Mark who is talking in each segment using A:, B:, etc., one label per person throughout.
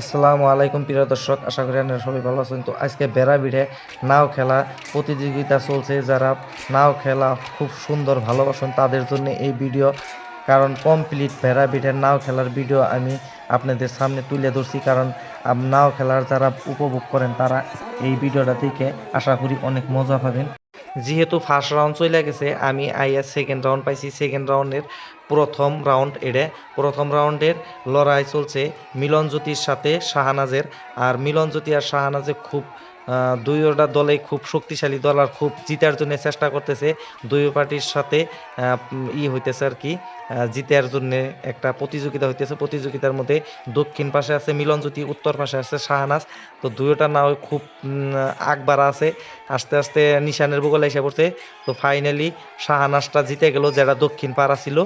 A: আসসালামু আলাইকুম প্রিয় দর্শক, আশা করি আপনারা সবাই ভালো আছেন। তো আজকে বেড়া বিড়ে নাও খেলা প্রতিযোগিতা চলছে। যারা নাও খেলা খুব সুন্দর ভালোবাসেন তাদের জন্য এই ভিডিও, কারণ কমপ্লিট ভেড়া বিড়ের নাও খেলার ভিডিও আমি আপনাদের সামনে তুলে ধরছি। কারণ নাও খেলার যারা উপভোগ করেন তারা এই ভিডিওটা থেকে আশা করি অনেক মজা পাবেন। যেহেতু ফার্স্ট রাউন্ড চলে গেছে, আমি আইয়া সেকেন্ড রাউন্ড পাইছি। সেকেন্ড রাউন্ডের প্রথম রাউন্ড এড়ে, প্রথম রাউন্ডের লড়াই চলছে মিলনজ্যোতির সাথে শাহানাজের। আর মিলন জ্যোতি আর শাহানাজে খুব দুইটা দলে খুব শক্তিশালী দল আর খুব জিতার জন্য চেষ্টা করতেছে। দুই পার্টির সাথে ই হইতেছে আর কি জিতার জন্য একটা প্রতিযোগিতা হইতেছে। প্রতিযোগিতার মধ্যে দক্ষিণ পাশে আছে মিলনজ্যোতি উত্তর পাশে আছে শাহানাজ। তো দুইটা নাও খুব উম, আগবার আছে। আস্তে আস্তে নিশানের বগলে এসে পড়ছে। তো ফাইনালি শাহানাজটা জিতে গেল যেটা দক্ষিণ পাড়া ছিল।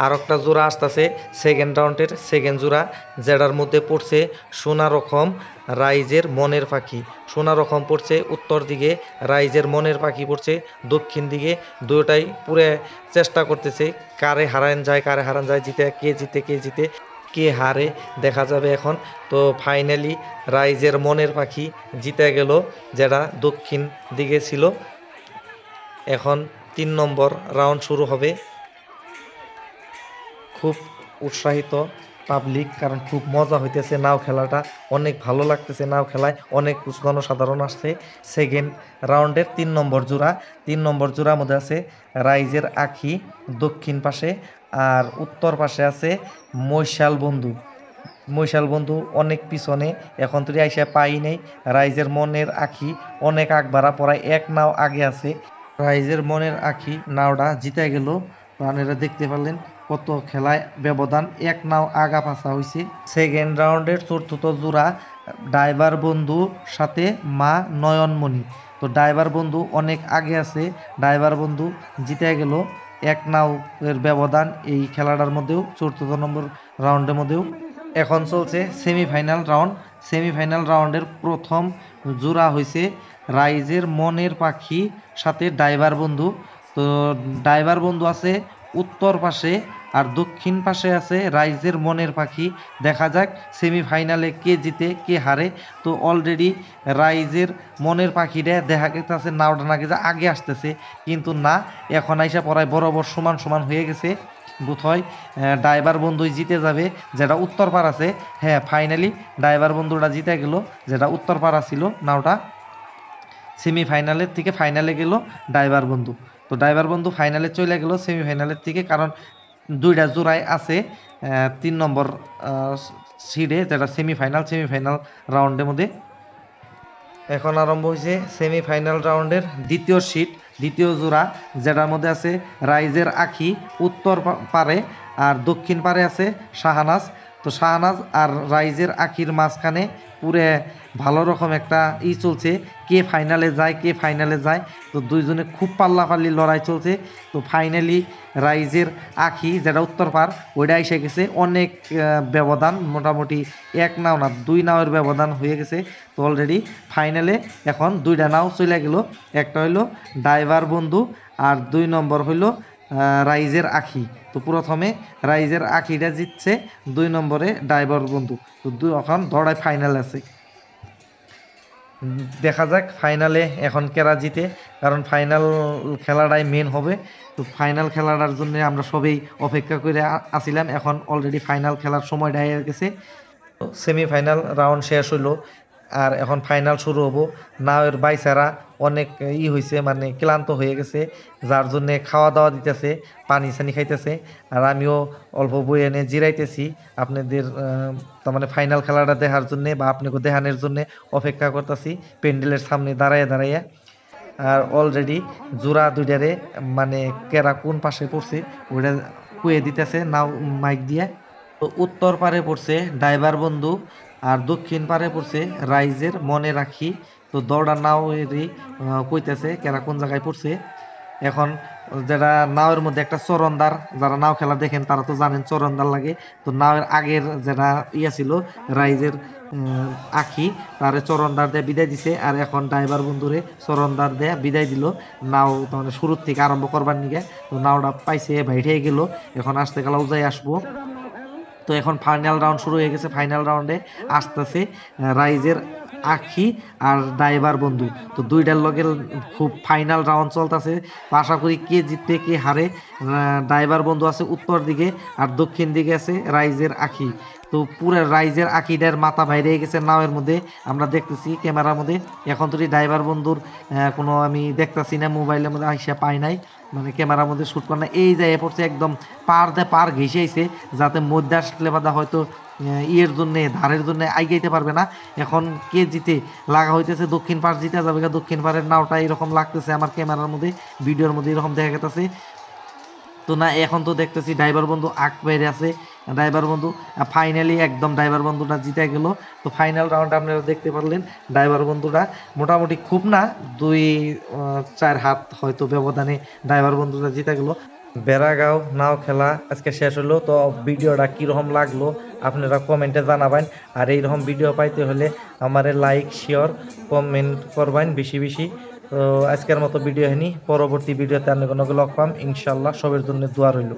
A: আর একটা জোড়া আসতেছে সেকেন্ড রাউন্ডের সেকেন্ড জোড়া, যেটার মধ্যে পড়ছে সোনা রকম, রাইজের মনের পাখি। সোনা রকম পড়ছে, উত্তর দিকে রাইজের মনের পাখি পড়ছে, দক্ষিণ দিকে দুটাই পুরে চেষ্টা করতেছে, কারে হারান যায়, কারে হারান যায়, জিতে কে জিতে কে জিতে, কে হারে, দেখা যাবে এখন। তো ফাইনালি রাইজের মনের পাখি জিতে গেল, যেটা দক্ষিণ দিকে ছিল। এখন তিন নম্বর রাউন্ড শুরু হবে। খুব উৎসাহিত পাবলিক কারণ খুব মজা হইতেছে নাও খেলাটা। অনেক ভালো লাগতেছে নাও খেলায়। অনেক জনসাধারণ আসছে। সেকেন্ড রাউন্ডের তিন নম্বর জোড়া। তিন নম্বর জোড়ার মধ্যে আছে রাইজের আখি দক্ষিণ পাশে আর উত্তর পাশে আছে মৈশাল বন্ধু। মৈশাল বন্ধু অনেক পিছনে, এখন তুই আইসা পাই নেই। রাইজের মনের আখি অনেক আগবাড়া পড়ায়, এক নাও আগে আছে। রাইজের মনের আখি নাওটা জিতে গেল। আপনারা দেখতে পারলেন কত খেলায় ব্যবধান। এক নাও আগা পাশা হয়েছে সেকেন্ড রাউন্ডের চতুর্থ জোড়া ড্রাইভার বন্ধু সাথে মা নয়নমণি। তো ড্রাইভার বন্ধু অনেক আগে আছে। ড্রাইভার বন্ধু জিতে গেল। এক নাও এর ব্যবধান এই খেলাটার মধ্যেও, চতুর্থ নম্বর রাউন্ডের মধ্যেও। এখন চলছে সেমিফাইনাল রাউন্ড সেমিফাইনাল রাউন্ডের প্রথম জোড়া হয়েছে রাইজের মনের পাখি সাথে ড্রাইভার বন্ধু। তো ড্রাইভার বন্ধু আছে, উত্তর পাশে আর দক্ষিণ পাশে আছে রাইজের মনের পাখি। দেখা যাক সেমিফাইনালে কে জিতে, কে হারে। তো অলরেডি রাইজের মনের পাখিটা দেখা গেছে, নাওটা নাকি যে আগে আসতেছে। কিন্তু না, এখন আইসা পড়ায় বরাবর সমান সমান হয়ে গেছে। বোধহয় ড্রাইভার বন্ধুই জিতে যাবে, যেটা উত্তর পাড়া আছে। হ্যাঁ ফাইনালি ড্রাইভার বন্ধুটা জিতে গেল, যেটা উত্তর পাড়া ছিল নাওটা। সেমিফাইনালের থেকে ফাইনালে গেল ড্রাইভার বন্ধু। তো ড্রাইভার বন্ধু ফাইনালে চলে গেল সেমিফাইনালের থেকে কারণ দুইটা জোড়ায় আছে তিন নম্বর সিডে যেটা সেমিফাইনাল সেমিফাইনাল রাউন্ডের মধ্যে। এখন আরম্ভ হয়েছে সেমিফাইনাল রাউন্ডের দ্বিতীয় সিট দ্বিতীয় জোড়া, যেটার মধ্যে আছে রাইজের আখি, উত্তর পারে, আর দক্ষিণ পারে আছে শাহানাজ। তো শাহানাজ আর রাইজের আখির মাঝখানে পুরে ভালো রকম একটা ই চলছে। কে ফাইনালে যায়, কে ফাইনালে যায়। তো দুইজনে খুব পাল্লাপাল্লি লড়াই চলছে। তো ফাইনালি রাইজের আখি যেটা উত্তর পার ওইটা এসে গেছে। অনেক ব্যবধান, মোটামুটি এক নাও না, দুই নাওয়ের ব্যবধান হয়ে গেছে। তো অলরেডি ফাইনালে এখন দুইটা নাও চলে গেল। একটা হইল ড্রাইভার বন্ধু আর দুই নম্বর হইল রাইজের আখি। তো প্রথমে রাইজের আখিটা জিতছে দুই নম্বরে ড্রাইভার বন্ধু। তো এখন দৌড়ায় ফাইনাল আছে। দেখা যাক ফাইনালে এখন কেরা জিতে। কারণ ফাইনাল খেলাটাই মেন হবে। তো ফাইনাল খেলাটার জন্য আমরা সবেই অপেক্ষা করে আ- আছিলাম। এখন অলরেডি ফাইনাল খেলার সময়টা হয়ে গেছে। সেমিফাইনাল রাউন্ড শেষ হইল আর এখন ফাইনাল শুরু হব। নাওয়ের বাইসারা অনেক ই হয়েছে মানে ক্লান্ত হয়ে গেছে, যার জন্য খাওয়া দাওয়া দিতেছে পানি সানি খাইতেছে। আর আমিও অল্প বই এনে জিরাইতেছি আপনাদের তার মানে ফাইনাল খেলাটা দেখার জন্যে বা আপনাকে দেখানোর জন্যে অপেক্ষা করতেছি, প্যান্ডেলের সামনে দাঁড়াইয়া দাঁড়াইয়া। আর অলরেডি জোড়া দুইটারে মানে কেরা কোন পাশে পড়ছে, ওইটা কুয়ে দিতেছে, নাও মাইক দিয়ে। তো উত্তর পারে পড়ছে ড্রাইভার বন্ধু আর দক্ষিণ পারে পড়ছে রাইজের মনে রাখি। তো দৌড়া নাও এরই কইতেছে কেরা কোন জায়গায় পড়ছে। এখন যেটা নাওয়ের মধ্যে একটা চরণদার, যারা নাও খেলা দেখেন তারা তো জানেন চরণদার লাগে। তো নাওয়ের আগের যেটা ইয়া ছিল, রাইজের আখি, তারে চরণদার দিয়ে বিদায় দিছে। আর এখন ড্রাইভার বন্ধুরে চরণদার দিয়ে বিদায় দিল। নাও মানে শুরুর থেকে আরম্ভ করবার নিগে। তো নাওটা পাইছে, বাইরে গেল। এখন আসতে গেলে উজাই আসব। তো এখন ফাইনাল রাউন্ড শুরু হয়ে গেছে ফাইনাল রাউন্ডে আসতেছে রাইজের আখি আর ড্রাইভার বন্ধু। তো দুইটার লগে খুব ফাইনাল রাউন্ড চলতেছে। আশা করি কে জিতবে, কে হারে ড্রাইভার বন্ধু আছে উত্তর দিকে আর দক্ষিণ দিকে আছে রাইজের আখি। তো পুরো রাইজের আকিডের মাথা বাইরে গেছে নাওয়ের মধ্যে। আমরা দেখতেছি ক্যামেরার মধ্যে। এখন তো ড্রাইভার বন্ধুর কোনো আমি দেখতেছি না, মোবাইলের মধ্যে, আইসা পাই নাই। মানে ক্যামেরার মধ্যে শ্যুট করে না। এই যে এ পড়ছে একদম পার দে পার ঘেসে আইছে, যাতে মধ্যে আসলে বাদা হয়তো ইয়ের জন্য, ধারের জন্য আইগাইতে পারবে না। এখন কে জিতে, লাগা হইতেছে দক্ষিণ পাড় জিতে যাবে দক্ষিণ পাড়ের নাওটা এরকম লাগতেছে আমার ক্যামেরার মধ্যে, ভিডিওর মধ্যে এরকম দেখা গেতেছে। তো না, এখন তো দেখতেছি ড্রাইভার বন্ধু আগ বাইরে আছে। ড্রাইভার বন্ধু ফাইনালি একদম ড্রাইভার বন্ধুটা জিতে গেল। তো ফাইনাল রাউন্ড আপনারা দেখতে পারলেন ড্রাইভার বন্ধুটা মোটামুটি খুব না, দুই চার হাত হয়তো ব্যবধানে ড্রাইভার বন্ধুটা জিতে গেল। বেড়াগাঁও নাও খেলা আজকে শেষ হলো, তো ভিডিওটা কীরকম লাগল আপনারা কমেন্টে জানাবেন। আর এইরকম ভিডিও পাইতে হলে আমারে লাইক শেয়ার কমেন্ট করবেন বেশি বেশি। আজকের মতো ভিডিও হয়নি। পরবর্তী ভিডিওতে আমি কোনো লগ পাম। ইনশাল্লাহ সবের জন্য দোয়া রইল।